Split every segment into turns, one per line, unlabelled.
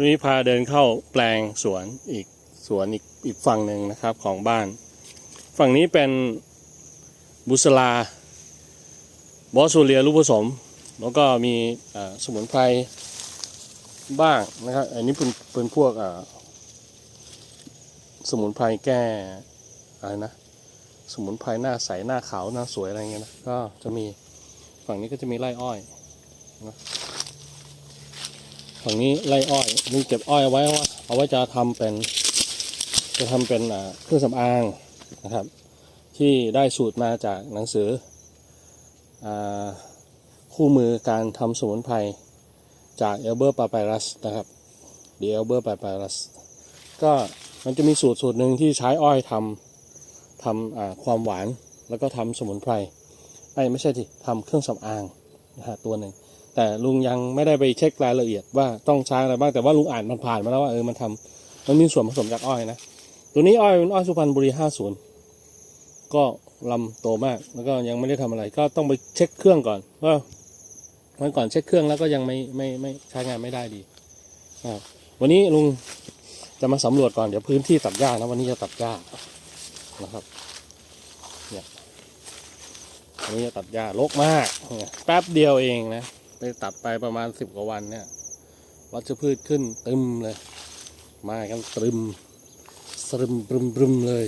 วันนี้พาเดินเข้าแปลงสวนอีกสวนอีกอีกฝั่งหนึ่งนะครับของบ้าน ฝั่งนี้เป็นบุษลาบอสโซเลียลูกผสม แล้วก็มีสมุนไพรบ้างนะครับ อันนี้เป็นเป็นพวกสมุนไพรแก้อะไรนะ สมุนไพรหน้าใสหน้าขาวหน้าสวยอะไรเงี้ยนะ ก็จะมีฝั่งนี้ก็จะมีไร่อ้อยนะ ฝั่งนี้ไร่อ้อยลุงเก็บอ้อยเอาไว้ว่าเอาไว้จะทำเป็น จะทำเป็นเครื่องสำอางนะครับ ที่ได้สูตรมาจากหนังสืออคู่มือการทำสมุนไพรจากเอลเบอร์ปาไ y รัสนะครับเดเอลเบอร์ปาไ y รัสก็มันจะมีสูตรสูตรหนึ่งที่ใช้อ้อยทำทำความหวานแล้วก็ทำสมุนไพรไอ้ไม่ใช่ที่ทำเครื่องสำอางนะฮะตัวหนึ่ง แต่ลุงยังไม่ได้ไปเช็ครายละเอียดว่าต้องใช้อะไรบ้างแต่ว่าลุงอ่านมันผ่านมาแล้วว่าเออมันทำมันมีส่วนผสมจากอ้อยนะตัวนี้อ้อยเป็นอ้อยสุพรรณบุรี50ก็ลำโตมากแล้วก็ยังไม่ได้ทำอะไร ก็ต้องไปเช็คเครื่องก่อนว่าวันก่อนเช็คเครื่องแล้วก็ยังไม่ไม่ไม่ใช้งานไม่ได้ดีวันนี้ลุงจะมาสำรวจก่อนเดี๋ยวพื้นที่ตัดหญ้านะวันนี้จะตัดหญ้านะครับเนี่ยอันนี้จะตัดหญ้ารกมาก แป๊บเดียวเองนะ ไปตัดไปประมาณสิบกว่าวันเนี่ยวัชพืชขึ้นตึมเลย มากันตรึมสรึมปรึมปรึมเลย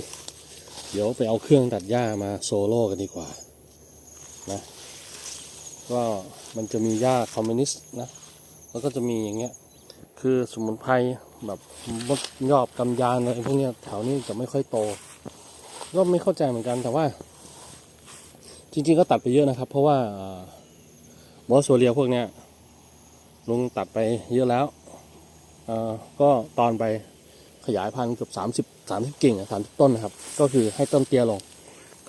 เดี๋ยวไปเอาเครื่องตัดหญ้ามาโซโล่กันดีกว่านะก็มันจะมีหญ้าคอมมิวนิสต์นะ แล้วก็จะมีอย่างเงี้ย คือสมุนไพรแบบมดยอบกำยานอะไรพวกเนี้ยแถวนี้จะไม่ค่อยโต ก็ไม่เข้าใจเหมือนกันแต่ว่า จริงๆก็ตัดไปเยอะนะครับ เพราะว่า บอสโซเลียพวกเนี้ยลุงตัดไปเยอะแล้วอ่อก็ตอนไปขยายพันธุ์เกือบสามสิบสามสิบกิ่งสามสิบต้นนะครับ ก็คือให้ต้นเตี้ยลง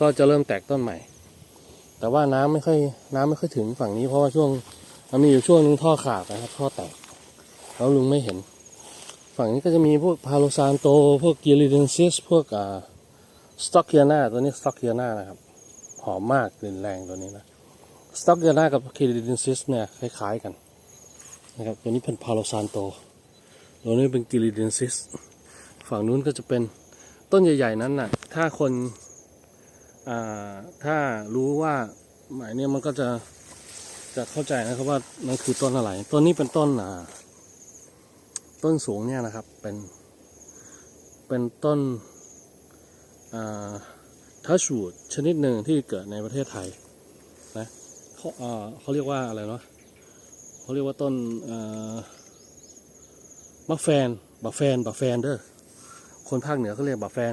ก็จะเริ่มแตกต้นใหม่ แต่ว่าน้ำไม่ค่อยน้ำไม่ค่อยถึงฝั่งนี้เพราะว่าช่วงมันมีอยู่ช่วงนึงท่อขาดนะครับท่อแตกแล้วลุงไม่เห็น ฝั่งนี้ก็จะมีพวกพาโลซานโต พวกกิลิเดนซิสพวกอ่าสต็อกเคียนาตัวนี้สต็อกเคียนานะครับ หอมมากกลิ่นแรงตัวนี้นะ สต็อกเคียนากับคิริดินซิสเนี่ยคล้ายๆกันนะครับตัวนี้เป็นพาโลซานโตตัวนี้เป็นกิริดินซิส ฝั่งนู้นก็จะเป็นต้นใหญ่ ๆ นั้นน่ะ ถ้าคนอ่าถ้ารู้ว่าหมายเนี่ยมันก็จะจะเข้าใจนะครับว่ามันคือต้นอะไร ต้นนี้เป็นต้นอ่าต้นสูงเนี่ยนะครับ เป็นเป็นต้นทัชวูดชนิดหนึ่งที่เกิดในประเทศไทย เขาเรียกว่าอะไรเนาะเขาเรียกว่าต้นเอ่อมะแฟนบักแฟนบักแฟนเด้อคนภาคเหนือเขาเรียกบักแฟน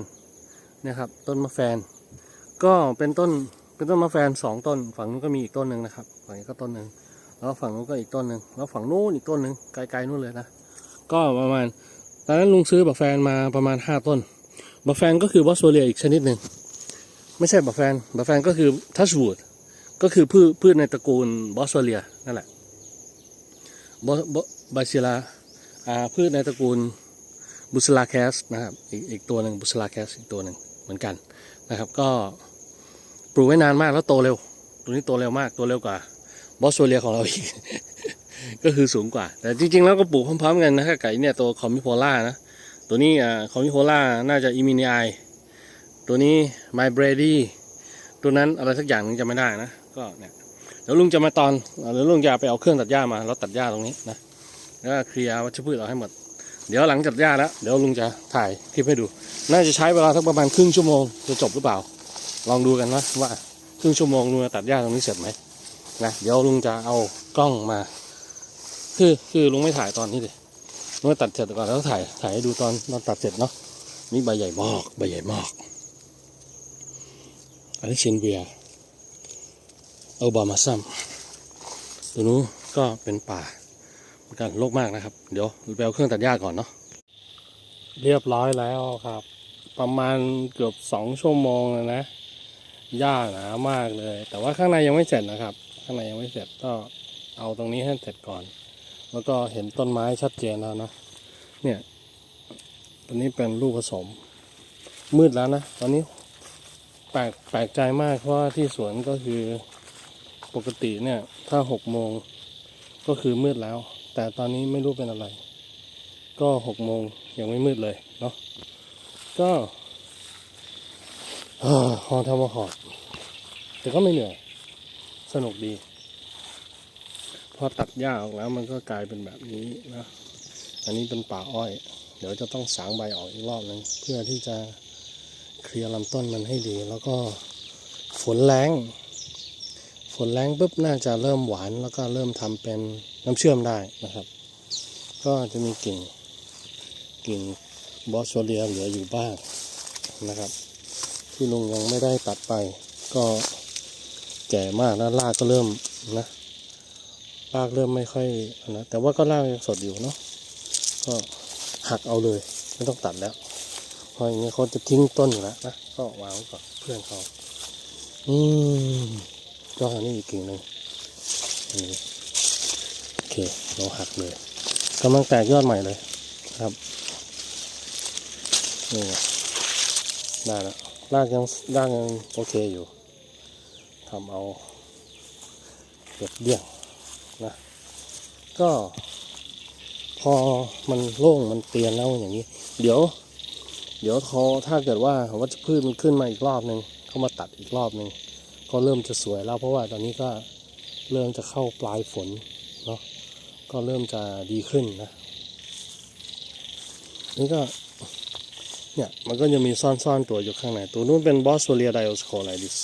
นี่ยครับต้นมะแฟน ก็เป็นต้นเป็นต้นมะแฟนสองต้น ฝั่งนู้นก็มีอีกต้นหนึ่งนะครับฝั่งนี้ก็ต้นหนึ่งแล้วฝั่งนู้นก็อีกต้นหนึ่งแล้วฝั่งนู้นอีกต้นหนึ่งไกลๆนู้นเลยนะก็ประมาณตอนนั้นลุงซื้อบักแฟนมาประมาณห้าต้นบัฟแฟนก็คือบอสโซเลียอีกชนิดหนึ่งไม่ใช่บัฟแฟนบัฟแฟนก็คือทัชวูด ก็คือพืชพืชในตระกูลบอสโซเลียนั่นแหละบอบาซิลาอ่าพืชในตระกูลบุสลาแคสนะครับอีกอีกตัวหนึ่งบุสลาแคสอีกตัวหนึ่งเหมือนกันนะครับ ก็ปลูกไว้นานมากแล้วโตเร็ว ตัวนี้โตเร็วมากตัวเร็วกว่าบอสโซเลียของเราอีก ก็คือสูงกว่า แต่จริง ๆ แล้วก็ปลูกพร้อมๆกันนะไก่เนี่ยตัวคอมมิโพล่านะ ตัวนี้อ่าคอมมิโฮล่าน่าจะอิมินีไอตัวนี้ไมเบรดี้ตัวนั้นอะไรสักอย่างนึงจะไม่ได้นะ ก็เนี่ยเดี๋ยวลุงจะมาตอนเดี๋ยวลุงจะไปเอาเครื่องตัดหญ้ามาแล้วตัดหญ้าตรงนี้นะแล้วเคลียร์วัชพืชเราให้หมด เดี๋ยวหลังตัดหญ้าแล้วเดี๋ยวลุงจะถ่ายคลิปให้ดู น่าจะใช้เวลาสักประมาณครึ่งชั่วโมงจะจบหรือเปล่า ลองดูกันนะว่าครึ่งชั่วโมงลุงจะตัดหญ้าตรงนี้เสร็จไหมนะเดี๋ยวลุงจะเอากล้องมา คือคือลุงไม่ถ่ายตอนนี้ดิเมื่อตัดเสร็จก่อนแล้วถ่ายถ่ายให้ดูตอนตอนตัดเสร็จเนาะนี่ใบใหญ่มากใบใหญ่มากอันนี้เชนเบีย โอบามาซัมตัวนู้นก็เป็นป่าเหมือนกันโลกมากนะครับ เดี๋ยวไปเอาเครื่องตัดหญ้าก่อนเนาะเรียบร้อยแล้วครับ ประมาณเกือบสองชั่วโมงเลยนะหญ้าหนามากเลย แต่ว่าข้างในยังไม่เสร็จนะครับ ข้างในยังไม่เสร็จก็เอาตรงนี้ให้เสร็จก่อน แล้วก็เห็นต้นไม้ชัดเจนแล้วนะเนี่ยตัวนี้เป็นลูกผสม มืดแล้วนะ ตอนนี้แปลกแปลกใจมากเพราะว่าที่สวนก็คือ ปกติเนี่ยถ้าหกโมงก็คือมืดแล้ว แต่ตอนนี้ไม่รู้เป็นอะไร ก็หกโมงยังไม่มืดเลยเนาะก็เอ่อหอทำมาหอบแต่ก็ไม่เหนื่อย สนุกดี พอตัดหญ้าออกแล้วมันก็กลายเป็นแบบนี้นะ อันนี้เป็นป่าอ้อย เดี๋ยวจะต้องสางใบออกอีกรอบหนึงเพื่อที่จะเคลียร์ลำต้นมันให้ดี แล้วก็ฝนแรง นแรงปุ๊บน่าจะเริ่มหวานแล้วก็เริ่มทำเป็นน้ำเชื่อมได้นะครับ ก็จะมีกิ่งกิ่งบอสโซเลียเหลืออยู่บ้างนะครับ ที่ลุงยังไม่ได้ตัดไป ก็แก่มากแล้วรากก็เริ่มนะรากเริ่มไม่ค่อยนะแต่ว่าก็รากยังสดอยู่เนาะก็หักเอาเลยไม่ต้องตัดแล้วเพราะอย่างนี้เขาจะทิ้งต้นอยู่แล้วนะก็วางไว้ก่อนเพื่อนเขาอืม ก็อันนี้อีกกิ่งหนึ่งโอเคเราหักเลยกำลังแตกยอดใหม่เลยครับนี่ไงได้แล้วรากยังรากยังโอเคอยู่ทำเอาเก็บเดี่ยงนะก็พอมันโล่งมันเตียนแล้วอย่างนี้ เดี๋ยว เดี๋ยวทอถ้าเกิดว่าวัชพืชมันขึ้นมาอีกรอบหนึ่งเขามาตัดอีกรอบหนึ่ง ก็เริ่มจะสวยแล้ว เพราะว่าตอนนี้ก็เริ่มจะเข้าปลายฝนเนาะก็เริ่มจะดีขึ้นนะนี่ก็เนี่ยมันก็จะมีซ่อนๆตัวอยู่ข้างในตัวนู้นเป็นบอสโซเลียไดโอสโคไลดิส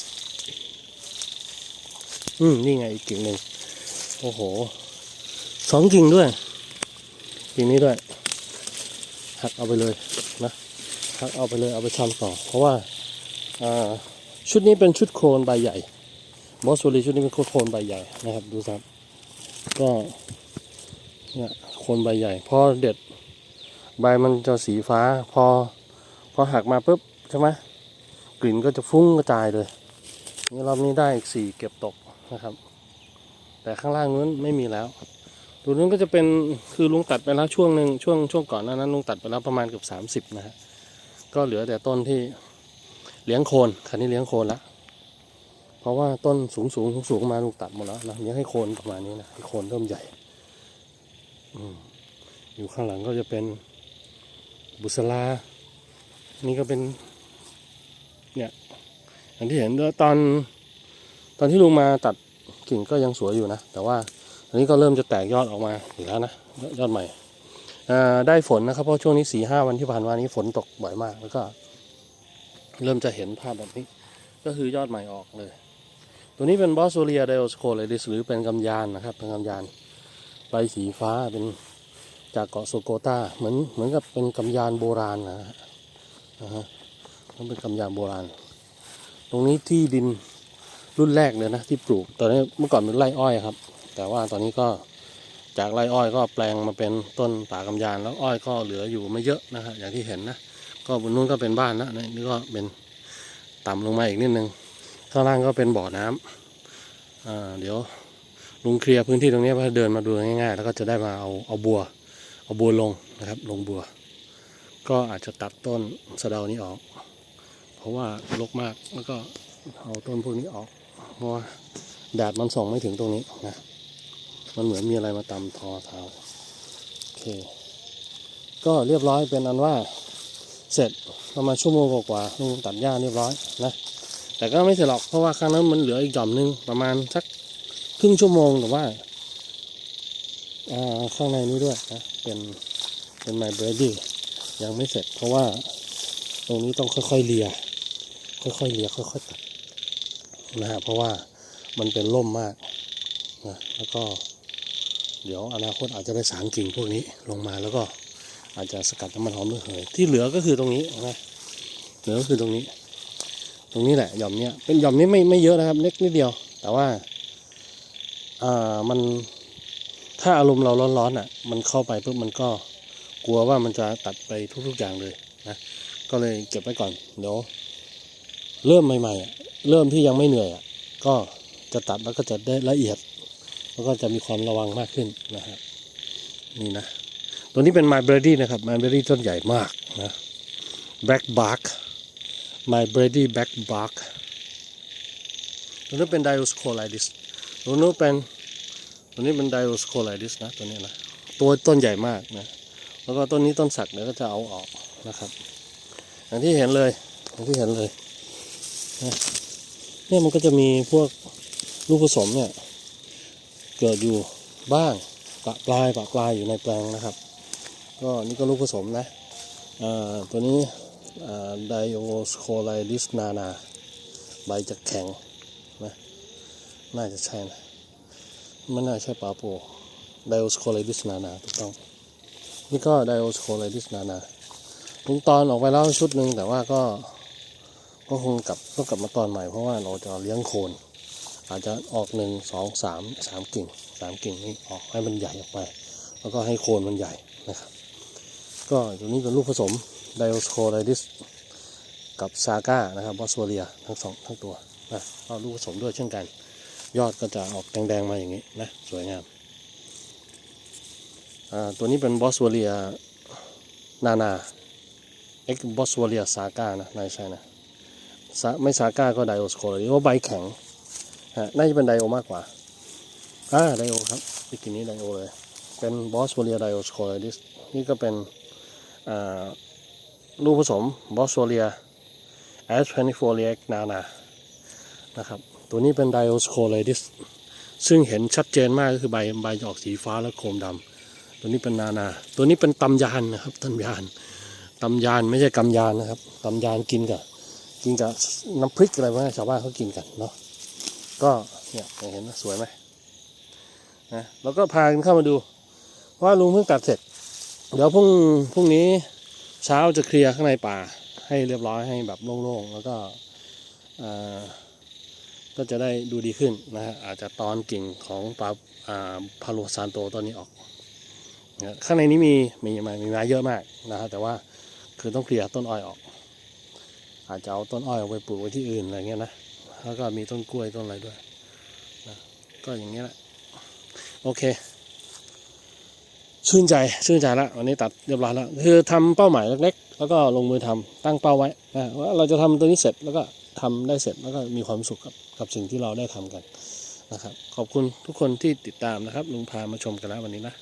อืมนี่ไงอีกกิ่งหนึ่งโอ้โหสองกิ่งด้วยกิ่งนี้ด้วยหักเอาไปเลยนะหักเอาไปเลยเอาไปทำต่อ เพราะว่าอ่า ชุดนี้เป็นชุดโคลนใบใหญ่บอสโซลีชุดนี้เป็นโคลนใบใหญ่นะครับ ดูครับ ก็เนี่ยโคนใบใหญ่ พอเด็ดใบมันจะสีฟ้า พอพอหักมาปุ๊บใช่ไหมกลิ่นก็จะฟุ้งกระจายเลยนี่รอบนี้ได้อีกสี่เก็บตกนะครับ แต่ข้างล่างนู้นไม่มีแล้วตัวนู้นก็จะเป็นคือลุงตัดไปแล้วช่วงหนึ่งช่วงช่วงก่อนหน้านั้นลุงตัดไปแล้วประมาณเกือบสามสิบนะฮะก็เหลือแต่ต้นที่ เลี้ยงโคนคันนี้เลี้ยงโคนละเพราะว่าต้นสูงสูงสูงสูงมาลุงตัดหมดแล้วนะเลี้ยงให้โคนประมาณนี้นะให้โคนเริ่มใหญ่อือยู่ข้างหลังก็จะเป็นบุษรานี่ก็เป็น เนี่ยอย่างที่เห็นตอน ตอนที่ลุงมาตัดกิ่งก็ยังสวยอยู่นะ แต่ว่าอันนี้ก็เริ่มจะแตกยอดออกมาอีกแล้วนะยอดใหม่ได้ฝนนะครับเพราะช่วงนี้สี่ห้าวันที่ผ่านมานี้ฝนตกบ่อยมากแล้วก็ เริ่มจะเห็นภาพแบบนี้ ก็คือยอดใหม่ออกเลย ตัวนี้เป็นบอสโซเลียไดโอสโคเลดิสหรือเป็นกำยานนะครับ เป็นกำยานใบสีฟ้าเป็นจากเกาะโซโกตาเหมือนเหมือนกับเป็นกำยานโบราณนะฮะอ่าฮะมันเป็นกำยานโบราณ ตรงนี้ที่ดินรุ่นแรกเลยนะที่ปลูก ตอนนี้เมื่อก่อนเป็นไร่อ้อยครับ แต่ว่าตอนนี้ก็จากไร่อ้อยก็แปลงมาเป็นต้นป่ากำยานแล้วอ้อยก็เหลืออยู่ไม่เยอะนะฮะอย่างที่เห็นนะ ก็บนนู้นก็เป็นบ้านนะนี่ก็เป็นต่ำลงมาอีกนิดนึงข้างล่างก็เป็นบ่อน้ำอ่าเดี๋ยวลุงเคลียร์พื้นที่ตรงนี้เพื่อเดินมาดูง่ายๆ แล้วก็จะได้มาเอาเอาบัว เอาบัวลงนะครับ ลงบัว ก็อาจจะตัดต้นสะเดานี้ออก เพราะว่ารกมากแล้วก็เอาต้นพวกนี้ออก เพราะว่าแดดมันส่องไม่ถึงตรงนี้นะมันเหมือนมีอะไรมาตำทอเท้าโอเค ก็เรียบร้อยเป็นอันว่า เสร็จประมาณชั่วโมงกว่าๆลุงตัดหญ้าเรียบร้อยนะแต่ก็ไม่เสร็จหรอกเพราะว่าข้างนั้นมันเหลืออีกหย่อมหนึงประมาณสักครึ่งชั่วโมงแต่ว่าอ่าข้างในนี้ด้วยนะเป็นเป็นไมเบรดี้ยังไม่เสร็จ เพราะว่าตรงนี้ต้องค่อยๆเลียค่อยๆเลียค่อยๆตัดนะฮะเพราะว่ามันเป็นร่มมากนะแล้วก็ เดี๋ยวอนาคตอาจจะได้สางกิ่งพวกนี้ลงมาแล้วก็ อาจจะสกัดน้ำมันหอมระเหยที่เหลือก็คือตรงนี้นะเหลือก็คือตรงนี้ ตรงนี้แหละหย่อมเนี้ยเป็นหย่อมนี้ไม่ไม่เยอะนะครับเล็กนิดเดียว แต่ว่าอ่ามันถ้าอารมณ์เราร้อนๆอะ มันเข้าไปปุ๊บมันก็กลัวว่ามันจะตัดไปทุกๆอย่างเลยนะก็เลยเก็บไว้ก่อนเดี๋ยวเริ่มใหม่ๆอะเริ่มที่ยังไม่เหนื่อยอะก็จะตัดแล้วก็จะได้ละเอียด แล้วก็จะมีความระวังมากขึ้นนะฮะนี่นะ ตัวนี้เป็นไมเบรดี้นะครับไมเบรดี้ต้นใหญ่มากนะ black bark ไมเบรดี้ black bark ตัวนี้เป็น Dioscolytis ตัวนู้เป็นตัวนี้เป็น Dioscolytis นะตัวนี้นะตัวต้นใหญ่มากนะแล้วก็ต้นนี้ต้นสักเดี๋ยวก็จะเอาออกนะครับ อย่างที่เห็นเลยอย่างที่เห็นเลยเนี่ยมันก็จะมีพวกลูกผสมเนี่ยเกิดอยู่บ้างปะปลายปะปลายอยู่ในแปลงนะครับ ก็นี่ก็ลูกผสมนะตัวนี้ไดโอสโคไลดิสนานาใบจะแข็งนะน่าจะใช่นะไม่น่าใช่ปาโปไดโอสโคไลดิสนานาถูกต้อง นี่ก็ไดโอสโคไลดิสนานาลุงตอนออกไปแล้วชุดหนึ่งแต่ว่าก็ก็คงกลับต้องกลับมาตอนใหม่เพราะว่าเราจะเลี้ยงโคน อาจจะออกหนึ่งสองสามสามกิ่งสามกิ่งนี่ออกให้มันใหญ่ออกไป แล้วก็ให้โคนมันใหญ่นะครับ ก็ตัวนี้เป็นลูกผสมไดโอสโคไลดิสกับซาก้านะครับบอสโวเลียทั้งสองทั้งตัวนะก็ลูกผสมด้วยเช่นกัน ยอดก็จะออกแดงๆมาอย่างนี้นะสวยงามอ่าตัวนี้เป็นบอสโวเลียนานาเอ็กบอสโวเลียซาก้านะนายใช่นะไม่ซาก้าก็ไดโอสโคไลดิสเพราะใบแข็งฮะน่าจะเป็นไดโอมากกว่าอ่าไดโอครับที่กินนี้ไดโอเลยเป็นบอสโวเลียไดโอสโคไลดิสนี่ก็เป็น ลูกผสมบอสโวเลียแอสเพนิโฟเลียนานานะครับ ตัวนี้เป็นไดโอสโคไลดิสซึ่งเห็นชัดเจนมากก็คือใบใบจะออกสีฟ้าและโคมดำตัวนี้เป็นนานา ตัวนี้เป็นตำยานนะครับตำยานตำยานไม่ใช่กำยานนะครับตำยานกินกับกินกับน้ำพริกอะไรพวกนี้ชาวบ้านเขากินกันเนาะก็เนี่ยเห็นนะสวยไหมนะแล้วก็พากันเข้ามาดูเพราะว่าลุงเพิ่งตัดเสร็จ เดี๋ยวพรุ่งพรุ่งนี้เช้าจะเคลียร์ข้างในป่าให้เรียบร้อยให้แบบโล่งๆ แล้วก็ก็จะได้ดูดีขึ้นนะฮะอาจจะตอนกิ่งของปลาอ่าพาโลซานโตตอนนี้ออกนะข้างในนี้มีมีไม้มีไม้เยอะมากนะฮะแต่ว่าคือต้องเคลียร์ต้นอ้อยออก อาจจะเอาต้นอ้อยออกไปปลูกไว้ที่อื่นอะไรเงี้ยนะแล้วก็มีต้นกล้วยต้นอะไรด้วยนะก็อย่างนี้แหละโอเค ชื่นใจชื่นใจละวันนี้ตัดเรียบร้อยแล้วคือทำเป้าหมายเล็ก ๆ แล้วก็ลงมือทำตั้งเป้าไว้นะว่าเราจะทำตัวนี้เสร็จแล้วก็ทำได้เสร็จแล้วก็มีความสุขกับกับสิ่งที่เราได้ทำกันนะครับ ขอบคุณทุกคนที่ติดตามนะครับลุงพามาชมกันแล้ววันนี้นะ